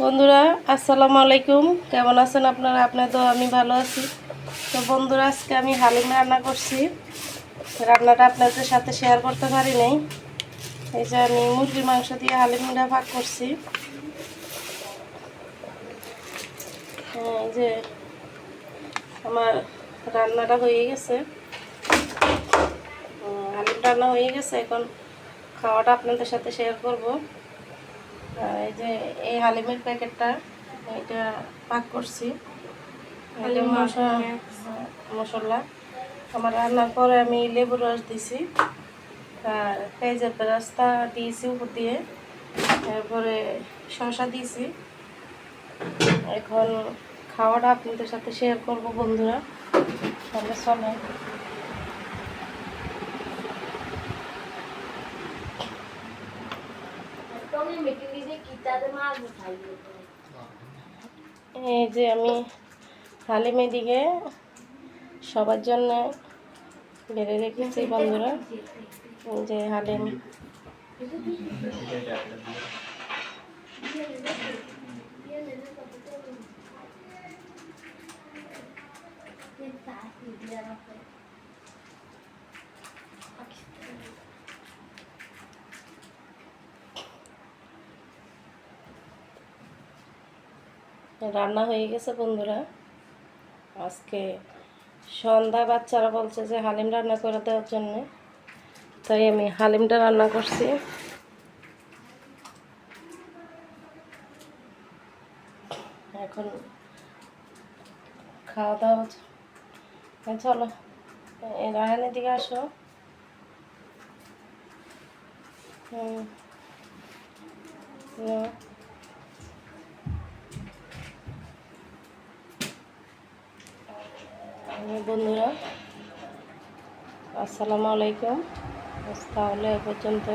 বন্ধুরা আসসালামু আলাইকুম। কেমন আছেন আপনারা? আপনার তো আমি ভালো আছি। তো বন্ধুরা আজকে আমি হালিম রান্না করছি। রান্নাটা আপনাদের সাথে শেয়ার করতে পারি নাই। এই যে আমি মুরগির মাংস দিয়ে হালিমটা ভাগ করছি। হ্যাঁ, যে আমার রান্নাটা হয়ে গেছে। হালিম রান্না হয়ে গেছে। এখন খাওয়াটা আপনাদের সাথে শেয়ার করব। এই যে এই হালিমের প্যাকেটটা এটা পাক করছি। এটা মশলা। আমার রান্নার পরে আমি লেবুর রস দিছি। আর পেঁয়াজের রাস্তা দিয়েছি উপর দিয়ে। তারপরে শসা দিয়েছি। এখন খাওয়াটা আপনাদের সাথে শেয়ার করব বন্ধুরা। তাহলে চলে। এই যে আমি হালিম এদিকে সবার জন্য বেড়ে রেখেছি বন্ধুরা। যে হালিম। রান্না হয়ে গেছে বন্ধুরা। আজকে সন্ধ্যা বাচ্চারা বলছে যে হালিম রান্না করে দেওয়ার জন্য। তাই আমি হালিমটা রান্না করছি। এখন খাওয়া দাওয়া চলো, এই রায়নের দিকে আসো। হুম নাও। আমার বন্ধুরা আসসালামু আলাইকুম। তাহলে এ পর্যন্ত